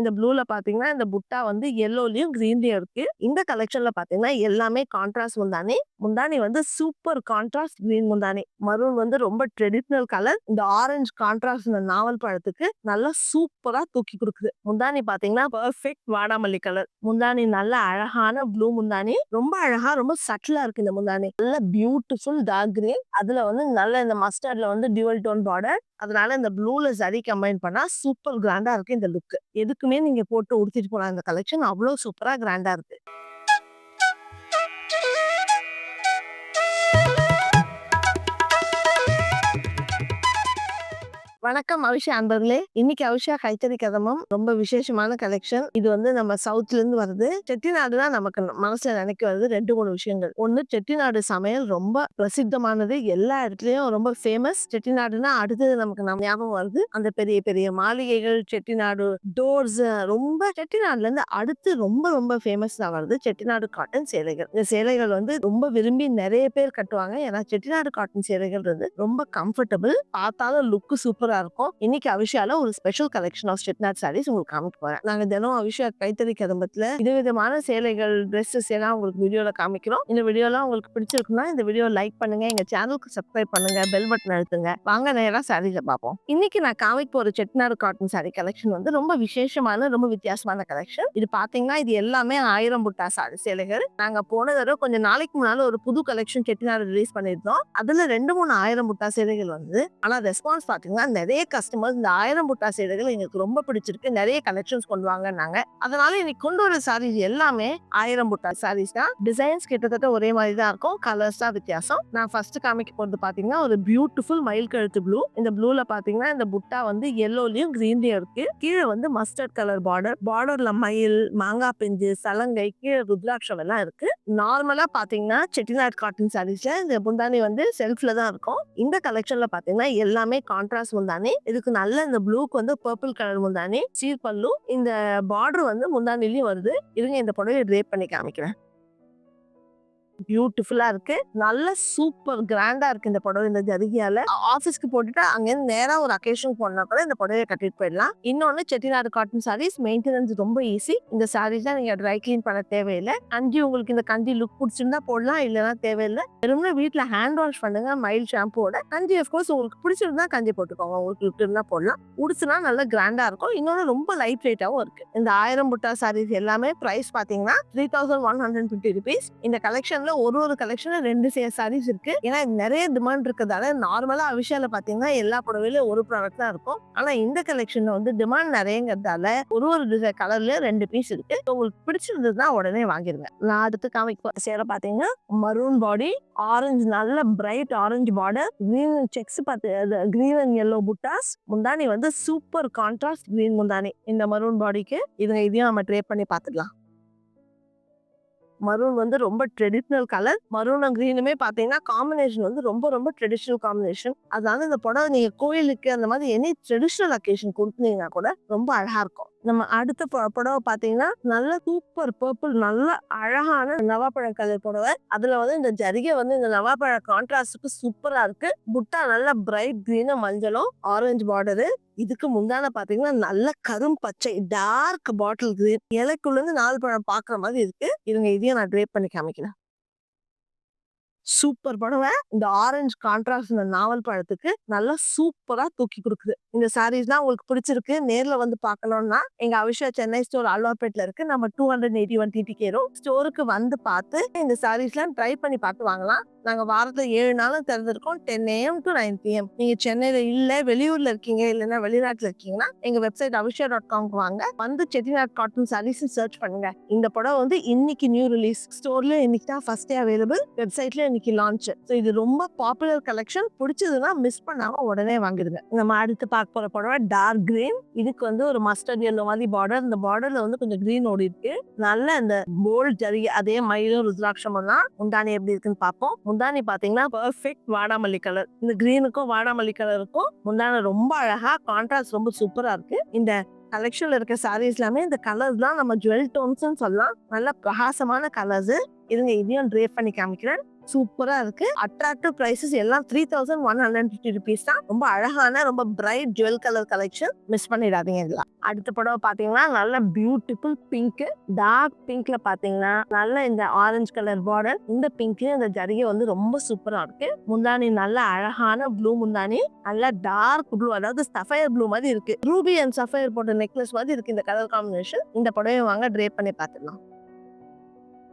இந்த ப்ளூல பாத்தீங்கன்னா இந்த புட்டா வந்து எல்லோலயும் கிரீன்லயும் இருக்கு. இந்த கலெக்ஷன்ல பாத்தீங்கன்னா எல்லாமே கான்ட்ராஸ்ட் முந்தானி. முந்தானி வந்து சூப்பர் கான்ட்ராஸ்ட் கிரீன் முந்தானி. மரூன் வந்து ரொம்ப ட்ரெடிஷ்னல் கலர். இந்த ஆரஞ்சு கான்ட்ராஸ்ட் இந்த நாவல் பழத்துக்கு நல்லா சூப்பரா தூக்கி கொடுக்குது. முந்தானி பாத்தீங்கன்னா பெர்ஃபெக்ட் வாடாமல்லி கலர். முந்தானி நல்ல அழகான ப்ளூ முந்தானி. ரொம்ப அழகா ரொம்ப சட்டிலா இருக்கு இந்த முந்தானி. நல்ல பியூட்டிஃபுல் டார்க் கிரீன் அதுல வந்து நல்ல இந்த மஸ்டர்ட்ல வந்து டியூவல் டோன் பார்டர் அதனால இந்த ப்ளூல சரி கம்பைன் பண்ணா சூப்பர் கிராண்டா இருக்கு இந்த லுக் எதுக்கு எல்லாருக்குமே நீங்க போட்டு உடுத்திட்டு போலாம். இந்த கலெக்ஷன் அவ்வளவு சூப்பரா கிராண்டா இருக்கு. வணக்கம் அவிஷா அன்பர்களே. இன்னைக்கு அவிஷா கைத்தறி கதமம் ரொம்ப விசேஷமான கலெக்ஷன் இது வந்து நம்ம சவுத்ல இருந்து வருது. செட்டிநாடு தான் நமக்கு மனசுல நினைக்க வருது ரெண்டு மூணு விஷயங்கள். ஒண்ணு செட்டிநாடு சமையல் ரொம்ப பிரசித்தமானது. எல்லா இடத்துலயும் ரொம்ப ஃபேமஸ் செட்டிநாடுனா அடுத்தது நமக்கு நம்ம ஞாபகம் வருது. அந்த பெரிய பெரிய மாளிகைகள் செட்டிநாடு டோர்ஸ் ரொம்ப செட்டிநாடுல இருந்து அடுத்து ரொம்ப ரொம்ப ஃபேமஸ் தான் வருது செட்டிநாடு காட்டன் சேலைகள். இந்த சேலைகள் வந்து ரொம்ப விரும்பி நிறைய பேர் கட்டுவாங்க. ஏன்னா செட்டிநாடு காட்டன் சேலைகள் வந்து ரொம்ப கம்ஃபர்டபுள் பார்த்தாலும் லுக்கு சூப்பர் இருக்கும். இன்னைக்கு அவிஷால ஒரு special collection of Chettinad sarees உங்களுக்கு காமிக்க போறேன். நாங்க தினம் அவிஷா கைத்தறி கதம்பத்துல விதவிதமான சேலைகள் ட்ரெஸ்ஸஸ் எல்லாம் உங்களுக்கு வீடியோல காமிக்கிறோம். இந்த வீடியோலாம் உங்களுக்கு பிடிச்சிருக்குன்னா இந்த வீடியோ லைக் பண்ணுங்க. எங்க சேனலுக்கு சப்ஸ்கிரைப் பண்ணுங்க. பெல் பட்டன் அழுத்துங்க. வாங்க நேரம் சாரீஸை பார்ப்போம். இன்னைக்கு நான் காமிக்க போற செட்டிநாடு காட்டன் சாரி கலெக்ஷன் வந்து ரொம்ப விசேஷமான ரொம்ப வித்தியாசமான கலெக்ஷன் இது பாத்தீங்கன்னா இது எல்லாமே ஆயிரம் புட்டா சாரி சேலைகள். நாங்க போன தடவை கொஞ்சம் நாளைக்கு முன்னால ஒரு புது கலெக்ஷன் செட்டிநாடு ரிலீஸ் பண்ணியிருந்தோம். அதுல ரெண்டு மூணு ஆயிரம் புட்டா சேலைகள் வந்து. ஆனா ரெஸ்பான்ஸ் பாத்தீங்கன்னா நிறைய கஸ்டமர்ஸ் இந்த ஆயிரம் புட்டா சேலைகள் எங்களுக்கு ரொம்ப பிடிச்சிருக்கு. நிறைய கலெக்ஷன்ஸ் கொண்டு வாங்கினாங்க அதனால இன்னைக்கு கொண்டு வர சாரீஸ் எல்லாமே ஆயிரம் புட்டா சாரீஸ் தான். டிசைன்ஸ் கிட்டத்தட்ட ஒரே மாதிரி தான் இருக்கும். கலர்ஸ் தான் வித்தியாசம். நான் ஃபர்ஸ்ட் காமிக்க போறது பாத்தீங்கன்னா ஒரு பியூட்டிஃபுல் மயில் கழுத்து ப்ளூ இந்த ப்ளூல பாத்தீங்கன்னா இந்த புட்டா வந்து எல்லோலயும் கிரீன்லயும் இருக்கு. கீழே வந்து மஸ்டர்ட் கலர் பார்டர் பார்டர்ல மயில் மாங்காய் பிஞ்சு சலங்கை கீழே ருத்ராட்சம் எல்லாம் இருக்கு. நார்மலா பாத்தீங்கன்னா செட்டிநாட் காட்டன் சாரீஸ்ல இந்த புந்தானி வந்து செல்ஃப்ல தான் இருக்கும். இந்த கலெக்ஷன்ல பாத்தீங்கன்னா எல்லாமே கான்ட்ராஸ்ட் முந்தானி. இதுக்கு நல்ல இந்த ப்ளூக்கு வந்து பர்பிள் கலர் முந்தானி சீர் பல்லும் இந்த பார்டர் வந்து முந்தானிலையும் வருது. இருங்க இந்த புடவை ட்ரேப் பண்ணி காமிக்கிறேன். பியூட்டிஃபுல்லாக இருக்கு. நல்ல சூப்பர் கிராண்டாக இருக்கு இந்த புடவை இந்த ஜரிகையால. ஆஃபீஸ்க்கு போட்டுட்டு அங்கேருந்து நேராக ஒரு அக்கேஷன் போனா கூட இந்த புடவையை கட்டிட்டு போயிடலாம். இன்னொன்று செட்டிநாடு காட்டன் சாரீஸ் மெயின்டெனன்ஸ் ரொம்ப ஈஸி இந்த சாரீஸ் தான் நீங்கள் ட்ரை கிளீன் பண்ண தேவையில்லை. கஞ்சி உங்களுக்கு இந்த கஞ்சி லுக் பிடிச்சிருந்தா போடலாம் இல்லைன்னா தேவையில்லை. வெறும்னா வீட்டில் ஹேண்ட் வாஷ் பண்ணுங்க மைல்ட் ஷாம்புவோட கஞ்சி கோர்ஸ் உங்களுக்கு பிடிச்சிருந்தா கஞ்சி போட்டுக்கோங்க உங்களுக்கு லுக் இருந்தால் போடலாம். உடுச்சுனா நல்லா கிராண்டாக இருக்கும். இன்னொன்று ரொம்ப லைட் வெயிட்டாகவும் இருக்கு. இந்த ஆயிரம் புட்டா சாரீஸ் எல்லாமே ப்ரைஸ் பார்த்தீங்கன்னா three thousand one hundred fifty rupees இந்த கலெக்ஷனில் ஒரு ஒரு கலெக்ஷனும் ரெண்டு சாரீஸ் இருக்கு. ஏன்னா நிறைய டிமாண்ட் இருக்கிறதால நார்மலா அவிஷால பாத்தீங்கன்னா எல்லா புடவையிலும் ஒரு ப்ராடக்ட் தான் இருக்கும். ஆனா இந்த கலெக்ஷன்ல வந்து டிமாண்ட் நிறையங்கிறதால ஒரு ஒரு கலர்ல ரெண்டு பீஸ் இருக்கு. உங்களுக்கு பிடிச்சிருந்ததுன்னா உடனே வாங்கிருங்க. நான் அடுத்து காமிக்க சேர பாத்தீங்கன்னா மரூன் பாடி ஆரஞ்சு நல்ல bright orange border green checks பார்த்து கிரீன் அண்ட் எல்லோ புட்டாஸ் முந்தானி வந்து சூப்பர் கான்ட்ராஸ்ட் கிரீன் முந்தானி இந்த மரூன் பாடிக்கு இதுங்க இதையும் நம்ம ட்ரே பண்ணி பார்த்துக்கலாம் மரூன் வந்து ரொம்ப ட்ரெடிஷ்னல் கலர் மரூனும் கிரீனுமே பார்த்தீங்கன்னா காம்பினேஷன் வந்து ரொம்ப ரொம்ப ட்ரெடிஷ்னல் காம்பினேஷன் அதனால இந்த புடவை நீங்கள் கோயிலுக்கு அந்த மாதிரி எனி ட்ரெடிஷ்னல் அக்கேஷன் கொடுத்தீங்கன்னா கூட ரொம்ப அழகாக இருக்கும். நம்ம அடுத்த புடவை பார்த்தீங்கன்னா நல்ல சூப்பர் பர்பிள் நல்ல அழகான நவாப்பழ கலர் புடவை. அதுல வந்து இந்த ஜரிகை வந்து இந்த நவாப்பழ கான்ட்ராஸ்டுக்கு சூப்பரா இருக்கு. புட்டா நல்ல பிரைட் கிரீனும் மஞ்சளும் ஆரஞ்சு பார்டரு இதுக்கு முந்தான பாத்தீங்கன்னா நல்ல கரும் பச்சை டார்க் பாட்டில் கிரீன் இலைக்குள்ள இருந்து நாலு பழம் பாக்குற மாதிரி இருக்கு. இருங்க இதையும் நான் ட்ரேப் பண்ணி காமிக்கிறேன். சூப்பர் படம். இந்த ஆரஞ்சு கான்ட்ராஸ்ட் இந்த நாவல் பழத்துக்கு நல்லா சூப்பரா தூக்கி கொடுக்குது. இந்த சாரீஸ்லாம் உங்களுக்கு பிடிச்சிருக்கு. நேர்ல வந்து பார்க்கணும்னா எங்க அவிஷா சென்னை ஸ்டோர் அல்வாப்பேட்ல இருக்கு. நம்ம two hundred eighty one TT கேரும் ஸ்டோருக்கு வந்து பார்த்து இந்த சாரீஸ்லாம் ட்ரை பண்ணி பார்த்து வாங்கலாம். நாங்கள் வாரத்தில் ஏழு நாளும் திறந்துருக்கோம். Ten AM to nine PM நீங்கள் சென்னையில் இல்லை வெளியூரில் இருக்கீங்க இல்லைன்னா வெளிநாட்டில் இருக்கீங்கன்னா எங்கள் வெப்சைட் அபிஷா டாட் காம்க்கு வாங்க. வந்து செட்டிநாட் காட்டன் சாரீஸ் சர்ச் பண்ணுங்க. இந்த படம் வந்து இன்னைக்கு நியூ ரிலீஸ் ஸ்டோர்ல இன்னைக்கு தான் ஃபர்ஸ்ட் டே அவைலபிள் வெப்சைட்ல இன்னைக்கு லான்ச் ஸோ இது ரொம்ப பாப்புலர் கலெக்ஷன் பிடிச்சதுன்னா மிஸ் பண்ணாம உடனே வாங்கிடுங்க. நம்ம அடுத்து பார்க்க போற படம் டார்க் கிரீன் இதுக்கு வந்து ஒரு மஸ்டர்ட் எல்லோ மாதிரி பார்டர் இந்த பார்டர்ல வந்து கொஞ்சம் கிரீன் ஓடி இருக்கு. நல்ல இந்த போல்ட் ஜரி அதே மயிலும் ருத்ராட்சமெல்லாம் உண்டானே எப்படி இருக்குன்னு பார்ப்போம். முந்தானி பாத்தீங்கன்னா பெர்ஃபெக்ட் வாடாமல்லி கலர் இந்த கிரீனுக்கும் வாடாமல்லி கலருக்கும் முந்தானி ரொம்ப அழகா கான்ட்ராஸ்ட் ரொம்ப சூப்பரா இருக்கு. இந்த கலெக்ஷன்ல இருக்க சாரீஸ் எல்லாமே இந்த கலர்ஸ் தான் நம்ம ஜுவல் டோன்ஸ் சொல்லலாம். நல்ல பிரகாசமான கலர்ஸ் இதுங்க இதையும் ட்ரேப் பண்ணி காமிக்கிறேன். சூப்பராக இருக்கு. அட்ராக்டிவ் ப்ரைஸஸ் எல்லாம் three thousand one hundred fifty rupees தான். ரொம்ப அழகான ரொம்ப bright jewel colour collection miss பண்ணிடாதீங்க இதெல்லாம் அடுத்த புடவை பார்த்தீங்கன்னா நல்ல பியூட்டிஃபுல் பிங்க் டார்க் பிங்க்ல பார்த்தீங்கன்னா நல்ல இந்த ஆரஞ்சு கலர் பார்டர் இந்த பிங்க் இந்த ஜரிகை வந்து ரொம்ப சூப்பராக இருக்கு. முந்தானி நல்ல அழகான ப்ளூ முந்தானி நல்ல டார்க் ப்ளூ அதாவது சஃபயர் ப்ளூ மாதிரி இருக்கு. ரூபி அண்ட் சஃபயர் போட்ட நெக்லஸ் மாதிரி இருக்கு இந்த கலர் காம்பினேஷன் இந்த புடவை வாங்க ட்ரேப் பண்ணி பார்த்துடலாம்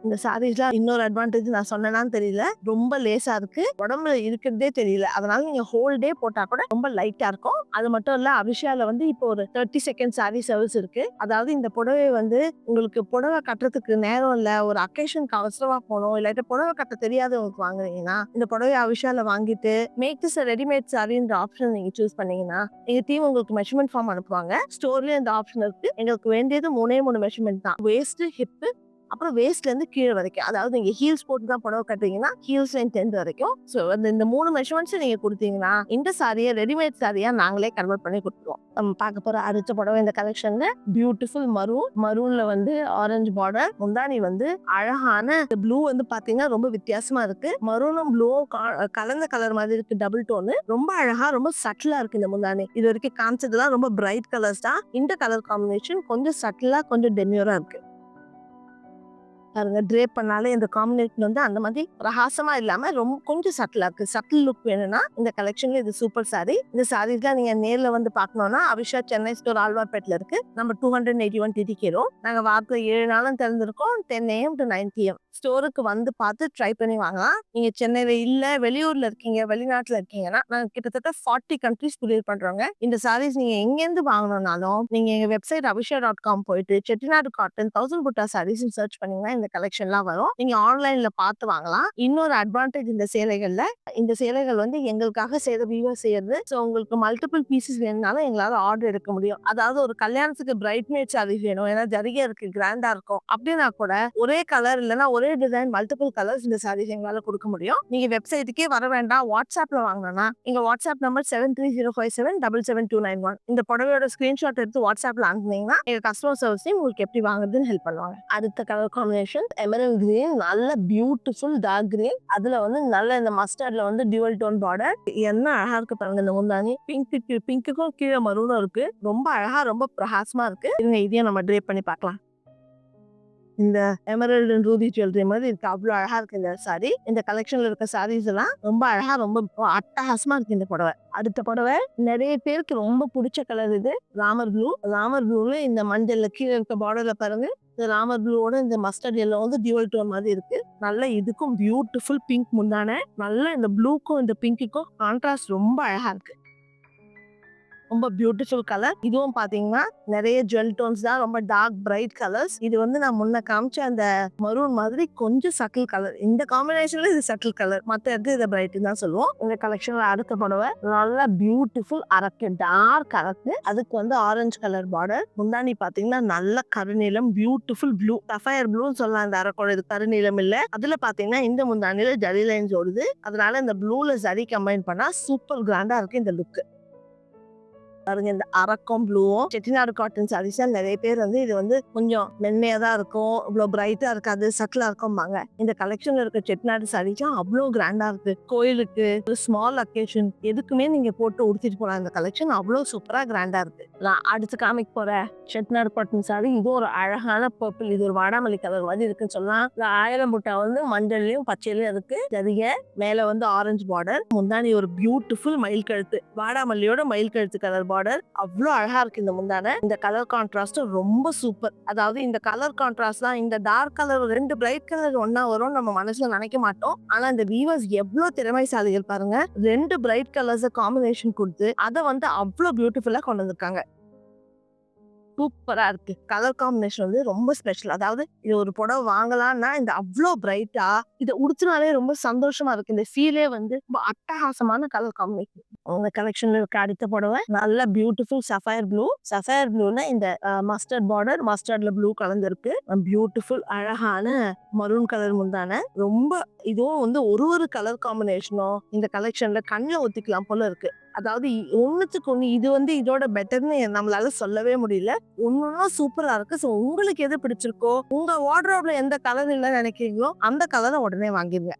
இந்த சாரீஸ்லாம் இன்னொரு அட்வான்டேஜ் நான் சொன்னேனான்னு தெரியல. ரொம்ப லேசா இருக்கு. உடம்புல இருக்கிறதே தெரியல. அதனால நீங்க ஹோல் டே போட்டா கூட ரொம்ப லைட்டா இருக்கும். அது மட்டும் இல்ல அபிஷால வந்து இப்போ ஒரு தேர்ட்டி செகண்ட் சாரி சர்வீஸ் இருக்கு. அதாவது இந்த புடவை வந்து உங்களுக்கு புடவை கட்டுறதுக்கு நேரம் இல்ல ஒரு அக்கேஷனுக்கு அவசரமா போகணும் இல்லாட்டி புடவை கட்ட தெரியாதவங்களுக்கு வாங்குறீங்கன்னா இந்த புடவை அபிஷால வாங்கிட்டு மேக் திஸ் ரெடிமேட் சாரின்ற ஆப்ஷன் நீங்க சூஸ் பண்ணீங்கன்னா எங்க டீம் உங்களுக்கு மெஷர்மெண்ட் ஃபார்ம் அனுப்புவாங்க. ஸ்டோர்லயும் இந்த ஆப்ஷன் இருக்கு. எங்களுக்கு வேண்டியது மூணே மூணு மெஷர்மெண்ட் தான். வேஸ்ட் ஹிப் அப்புறம் வேஸ்ட்லேருந்து கீழே வரைக்கும். அதாவது நீங்கள் ஹீல்ஸ் போட்டு தான் புடவை கட்டுறீங்கன்னா ஹீல்ஸ் லைன் டென்த் வரைக்கும். ஸோ அந்த இந்த மூணு மெஷர்மெண்ட்ஸும் நீங்கள் கொடுத்தீங்கன்னா இந்த சாரியை ரெடிமேட் சாரியாக நாங்களே கன்வெர்ட் பண்ணி கொடுத்துருவோம். நம்ம பார்க்க போகிற அடுத்த புடவை இந்த கலெக்ஷனில் பியூட்டிஃபுல் மரூன் மரூனில் வந்து ஆரஞ்சு பார்டர் முந்தானி வந்து அழகான ப்ளூ வந்து பார்த்தீங்கன்னா ரொம்ப வித்தியாசமாக இருக்குது மரூனும் ப்ளூவும் கலந்த கலர் மாதிரி இருக்குது டபுள் டோனு ரொம்ப அழகாக ரொம்ப சட்டிலாக இருக்குது இந்த முந்தானி இது வரைக்கும் காமிச்சதுலாம் ரொம்ப பிரைட் கலர்ஸ் தான். இந்த கலர் காம்பினேஷன் கொஞ்சம் சட்டிலாக கொஞ்சம் டென்யூராக இருக்குது பாருங்க ட்ரேப் பண்ணாலே இந்த காம்பினேஷன் வந்து அந்த மாதிரி பிரகாசமா இல்லாம ரொம்ப கொஞ்சம் சட்டிலா இருக்கு. சட்டில் லுக் வேணும்னா இந்த கலெக்ஷன்ல இது சூப்பர் சாரி இந்த சாரீஸ்லாம் நீங்க நேர்ல வந்து பாக்கணும்னா அபிஷா சென்னை ஸ்டோர் ஆழ்வார்பேட்டில் இருக்கு. நம்ம டூ ஹண்ட்ரட் எயிட்டி ஒன் டிடிக்கிறோம் நாங்க வாக்கு ஏழு நாளும் திறந்திருக்கோம். Ten AM to nine PM ஸ்டோருக்கு வந்து பார்த்து ட்ரை பண்ணி வாங்கலாம். நீங்க சென்னையில இல்ல வெளியூர்ல இருக்கீங்க வெளிநாட்டுல இருக்கீங்கன்னா நாங்க கிட்டத்தட்ட ஃபார்ட்டி கண்ட்ரிஸ் குரியர் பண்றோங்க. இந்த சாரீஸ் நீங்க எங்கேருந்து வாங்கணும்னாலும் நீங்க எங்க வெப்சைட் அபிஷா டாட் காம் போயிட்டு செட்டிநாடு காட்டன் தௌசண்ட் புட்டா சாரீஸ் சர்ச் பண்ணீங்கன்னா இந்த கலெக்ஷன்லாம் வரும். நீங்க ஆன்லைன்ல பார்த்து வாங்கலாம். இன்னொரு அட்வான்டேஜ் இந்த சேலைகள்ல இந்த சேலைகள் வந்து எங்களுக்காக செய்த வியூவர் செய்யறது ஸோ உங்களுக்கு மல்டிபிள் பீசஸ் வேணும்னாலும் எங்களால் ஆர்டர் எடுக்க முடியும். அதாவது ஒரு கல்யாணத்துக்கு பிரைட் மேட் சாரீஸ் வேணும். ஏன்னா ஜரிகை இருக்கு கிராண்டா இருக்கும். அப்படின்னா கூட ஒரே கலர் இல்லைன்னா ஒரே டிசைன் மல்டிபிள் கலர்ஸ் இந்த சாரீஸ் எங்களால் கொடுக்க முடியும். நீங்க வெப்சைட்டுக்கே வர வேண்டாம். வாட்ஸ்அப்ல வாங்கினா எங்க WhatsApp number seven three zero five seven double seven two nine one இந்த புடவையோட ஸ்கிரீன்ஷாட் எடுத்து வாட்ஸ்அப்ல அனுப்புனீங்கன்னா எங்க கஸ்டமர் சர்வீஸையும் உங்களுக்கு எப்படி வாங்குறதுன்னு ஹெல்ப் பண்ணுவாங்க. அடுத்த கலர் காம்பினேஷன் எமரல் கிரீன் நல்ல பியூட்டிஃபுல் டார்க் கிரீன் அதுல வந்து நல்ல இந்த மஸ்டர்ட்ல வந்து டியூவல் டோன் பார்டர் என்ன அழகா இருக்கு பாருங்க இந்த முந்தானி பிங்க்கு பிங்க்குக்கும் கீழே மரூனும் இருக்கு. ரொம்ப அழகா ரொம்ப பிரகாசமா இருக்கு. இருங்க இதையும் நம்ம ட்ரேப் பண்ணி பார்க்கலாம். இந்த எமரல்டு ரூபி ஜுவல்லரி மாதிரி இருக்கு. அவ்வளோ அழகா இருக்கு இந்த சாரி இந்த கலெக்ஷன்ல இருக்க சாரீஸ் எல்லாம் ரொம்ப அழகா ரொம்ப அட்டகாசமா இருக்கு இந்த புடவை. அடுத்த புடவை நிறைய பேருக்கு ரொம்ப பிடிச்ச கலர் இது. ராமர் ப்ளூ ராமர் ப்ளூல இந்த மஞ்சள்ல கீழே இருக்க பார்டர்ல பாருங்க. இந்த ராமர் ப்ளூவோட இந்த மஸ்டர்ட் எல்லோ வந்து டியூவல் டோன் மாதிரி இருக்கு. நல்ல இதுக்கும் பியூட்டிஃபுல் பிங்க் முந்தான. நல்ல இந்த ப்ளூக்கும் இந்த பிங்க்குக்கும் கான்ட்ராஸ்ட் ரொம்ப அழகா இருக்கு. ரொம்ப பியூட்டிஃபுல் கலர் இதுவும் பாத்தீங்கன்னா நிறைய ஜுவல் டோன்ஸ் தான் ரொம்ப டார்க் பிரைட் கலர்ஸ் இது வந்து நான் முன்ன காமிச்ச அந்த மரூன் மாதிரி கொஞ்சம் சட்டில் கலர் இந்த காம்பினேஷன்ல இது சட்டில் கலர் மத்த இடத்துல இதை பிரைட் தான் சொல்லுவோம். இந்த கலெக்ஷன்ல அடுத்த புடவை நல்லா பியூட்டிஃபுல் அரக்கு டார்க் அரக்கு அதுக்கு வந்து ஆரஞ்சு கலர் பார்டர் முந்தானி பாத்தீங்கன்னா நல்ல கருநீளம் பியூட்டிஃபுல் ப்ளூ சஃபயர் ப்ளூன்னு சொல்லலாம் இந்த அரக்கோட இது கருநீளம் இல்ல. அதுல பாத்தீங்கன்னா இந்த முந்தானில ஜரி லைன்ஸ் ஓடுது. அதனால இந்த ப்ளூல ஜரி கம்பைன் பண்ணா சூப்பர் கிராண்டா இருக்கு இந்த லுக் பாருங்க இந்த அரக்கம் ப்ளூவும் செட்டிநாடு காட்டன் சாரீஸ் நிறைய பேர் வந்து இது வந்து கொஞ்சம் மென்மையா தான் இருக்கும் இவ்வளோ பிரைட்டா இருக்காது சட்டிலா இருக்கும்பாங்க. இந்த கலெக்ஷன்ல இருக்க செட்டிநாடு சாரீஸும் அவ்வளோ கிராண்டா இருக்கு. கோயிலுக்கு ஸ்மால் அக்கேஷன் எதுக்குமே நீங்க போட்டு உடுத்திட்டு போலாம் இந்த கலெக்ஷன் அவ்வளோ சூப்பரா கிராண்டா இருக்கு. நான் அடுத்து காமிக்க போற செட்டிநாடு காட்டன் சாரி இது ஒரு அழகான பர்பிள் இது ஒரு வாடாமல்லி கலர் மாதிரி இருக்குன்னு சொல்லலாம். இந்த ஆயிரம் புட்டா வந்து மஞ்சள்லயும் பச்சையிலயும் இருக்கு. ஜரிகை மேல வந்து ஆரஞ்சு பார்டர் முந்தானி ஒரு பியூட்டிஃபுல் மயில் கழுத்து வாடாமல்லியோட மயில் கழுத்து கலர் பார்டர் அவ்வளோ அழகா இருக்கு இந்த முந்தான. இந்த கலர் கான்ட்ராஸ்ட் ரொம்ப சூப்பர் அதாவது இந்த கலர் கான்ட்ராஸ்ட் தான் இந்த டார்க் கலர் ரெண்டு பிரைட் கலர் ஒன்னா வரும் நம்ம மனசுல நினைக்க மாட்டோம். ஆனா இந்த வீவர்ஸ் எவ்வளவு திறமைசாலிகள் பாருங்க. ரெண்டு பிரைட் கலர்ஸ் காம்பினேஷன் கொடுத்து அதை வந்து அவ்வளோ பியூட்டிஃபுல்லா கொண்டு வந்திருக்காங்க. சூப்பராக இருக்குது கலர் காம்பினேஷன் வந்து ரொம்ப ஸ்பெஷல். அதாவது இது ஒரு புடவை வாங்கலாம்னா இந்த அவ்வளோ பிரைட்டா இதை உடுத்தினாலே ரொம்ப சந்தோஷமா இருக்கு. இந்த ஃபீலே வந்து ரொம்ப அட்டகாசமான கலர் காம்பினேஷன். உங்க கலெக்ஷன்ல இருக்க அடுத்த புடவை நல்ல பியூட்டிஃபுல் சஃபயர் ப்ளூ சஃபயர் ப்ளூனா இந்த மஸ்டர்ட் பார்டர் மஸ்டர்ட்ல ப்ளூ கலந்துருக்கு. பியூட்டிஃபுல் அழகான மரூன் கலர் முந்தான ரொம்ப இதுவும் வந்து ஒரு ஒரு கலர் காம்பினேஷனும் இந்த கலெக்ஷன்ல கண்ணில் ஒத்திக்கலாம் போல இருக்கு. அதாவது ஒன்றுத்துக்கு ஒன்று இது வந்து இதோட பெட்டர்னு நம்மளால சொல்லவே முடியல. ஒன்னொன்னும் சூப்பரா இருக்கு. ஸோ உங்களுக்கு எது பிடிச்சிருக்கோ உங்க வார்ட்ரோப்ல எந்த கலர் இல்லைன்னு நினைக்கிறீங்களோ அந்த கலரை உடனே வாங்கிடுங்க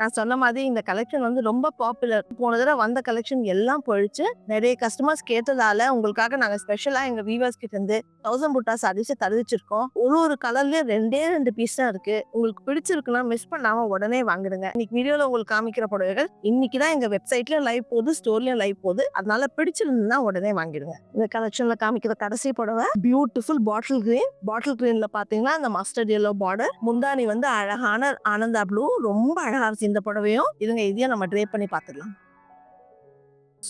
நான் சொன்ன மாதிரி இந்த கலெக்ஷன் வந்து ரொம்ப பாப்புலர் போன தடவை வந்த கலெக்ஷன் எல்லாம் போயிடுச்சு நிறைய கஸ்டமர்ஸ் கேட்டதால உங்களுக்காக நாங்க ஸ்பெஷலா எங்க வீவர்ஸ் கிட்ட இருந்து தௌசண்ட் புட்டா சாரீஸ் தருவிச்சிருக்கோம். ஒரு ஒரு கலர்லயும் ரெண்டே ரெண்டு பீஸ் தான் இருக்கு. உங்களுக்கு பிடிச்சிருக்குன்னா மிஸ் பண்ணாம உடனே வாங்கிடுங்க. இன்னைக்கு வீடியோல உங்களுக்கு காமிக்கிற புடவைகள் இன்னைக்கு தான் எங்க வெப்சைட்லயும் லைவ் போகுது ஸ்டோர்லயும் லைவ் போகுது. அதனால பிடிச்சிருந்தா உடனே வாங்கிடுங்க. இந்த கலெக்ஷன்ல காமிக்கிற கடைசி புடவை பியூட்டிஃபுல் பாட்டில் கிரீன் பாட்டில் கிரீன்ல பாத்தீங்கன்னா இந்த மஸ்டர்ட் எல்லோ பார்டர் முந்தானி வந்து அழகான ஆனந்தா ப்ளூ ரொம்ப அழகா இருந்துச்சு. இந்த புடவையும் இதுங்க இதையும் நம்ம ட்ரே பண்ணி பார்த்துடலாம்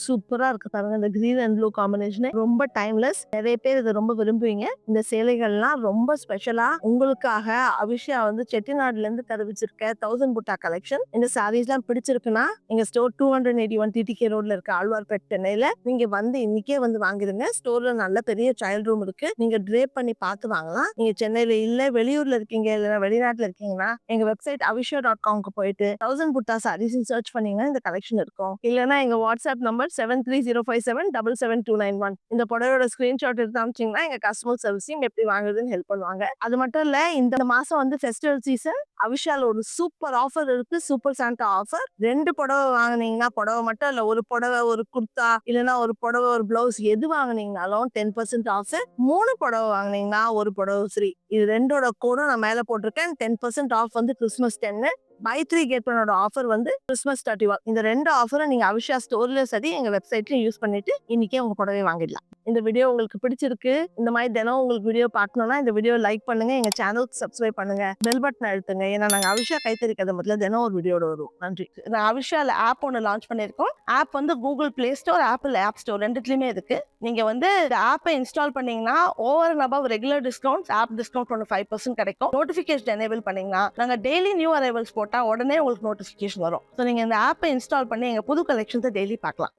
சூப்பராக இருக்கு பாருங்க. இந்த க்ரீன் அண்ட் ப்ளூ காம்பினேஷனே ரொம்ப டைம்லெஸ் நிறைய பேர் இதை ரொம்ப விரும்புவீங்க. இந்த சேலைகள்லாம் ரொம்ப ஸ்பெஷலாக உங்களுக்காக அபிஷா வந்து செட்டிநாடுலேருந்து தெரிவிச்சிருக்க தௌசண்ட் புட்டா கலெக்ஷன் இந்த சாரீஸ்லாம் பிடிச்சிருக்குன்னா எங்கள் store two hundred eighty one TTK ரோட்ல இருக்க ஆழ்வார்பேட் சென்னையில் நீங்கள் வந்து இன்னைக்கே வந்து வாங்கிடுங்க. ஸ்டோரில் நல்ல பெரிய சைல்ட் ரூம் இருக்கு. நீங்கள் ட்ரேப் பண்ணி பார்த்து வாங்கலாம். நீங்கள் சென்னையில் இல்லை வெளியூரில் இருக்கீங்க இல்லைன்னா வெளிநாட்டில் இருக்கீங்கன்னா எங்கள் வெப்சைட் அபிஷா டாட் காம்க்கு போயிட்டு தௌசண்ட் புட்டா சாரீஸ் சர்ச் பண்ணீங்கன்னா இந்த கலெக்ஷன் இருக்கும். இல்லைன்னா எங்கள் WhatsApp number seven three zero five seven double seven two nine one இந்த புடவையோட ஸ்கிரீன்ஷாட் எடுத்து அமிச்சிங்கன்னா எங்க கஸ்டமர் சர்வீஸையும் எப்படி வாங்குறதுன்னு ஹெல்ப் பண்ணுவாங்க. அது மட்டும் இல்ல இந்த மாசம் வந்து ஃபெஸ்டிவல் சீசன் அவிஷால் ஒரு சூப்பர் ஆஃபர் இருக்கு. சூப்பர் சாண்டா ஆஃபர் ரெண்டு புடவை வாங்குனீங்கன்னா புடவை மட்டும் இல்ல ஒரு புடவை ஒரு குர்தா இல்லைன்னா ஒரு புடவை ஒரு பிளவுஸ் எது வாங்குனீங்கனாலும் டென் பர்சன்ட் ஆஃபர் மூணு புடவை வாங்குனீங்கன்னா ஒரு புடவை ஃப்ரீ இது ரெண்டோட கோடும் நான் மேல போட்டிருக்கேன். டென் பர்சன்ட் ஆஃப் வந்து கிறிஸ்மஸ் டென்னு பை த்ரீ கெட் பண்ணோட ஆஃபர் வந்து கிறிஸ்மஸ் தேர்ட்டி ஒன் இந்த ரெண்டு ஆஃபரும் நீங்க அவிஷா ஸ்டோர்ல சரி எங்க வெப்சைட்லயும் யூஸ் பண்ணிட்டு இன்னைக்கே உங்க புடவை வாங்கிடலாம். இந்த வீடியோ உங்களுக்கு பிடிச்சிருக்கு இந்த மாதிரி தினம் உங்களுக்கு வீடியோ பார்க்கணும்னா இந்த வீடியோ லைக் பண்ணுங்க எங்க சேனலுக்கு சப்ஸ்கிரைப் பண்ணுங்க பெல் பட்டன் அழுத்துங்க. ஏன்னா நாங்க அவிஷா கைத்தறி கதை முதல்ல தினம் ஒரு வீடியோட வரும் நன்றி. நான் அவிஷால ஆப் ஒன்று லான்ச் பண்ணியிருக்கோம். ஆப் வந்து Google Play Store Apple App Store ரெண்டுத்துலயுமே இருக்கு. நீங்க வந்து இந்த ஆப்பை இன்ஸ்டால் பண்ணீங்கன்னா over and above regular discount app discount ஒன்று ஃபைவ் பர்சன்ட் கிடைக்கும். நோட்டிஃபிகேஷன் எனேபிள் பண்ணீங்கன்னா நாங்கள் டெய்லி நியூ அரைவல்ஸ் போட்டு போட்டால் உடனே உங்களுக்கு நோட்டிஃபிகேஷன் வரும். ஸோ நீங்கள் இந்த ஆப்பை இன்ஸ்டால் பண்ணி எங்கள் புது கலெக்ஷன்ஸை டெய்லி பார்க்கலாம்.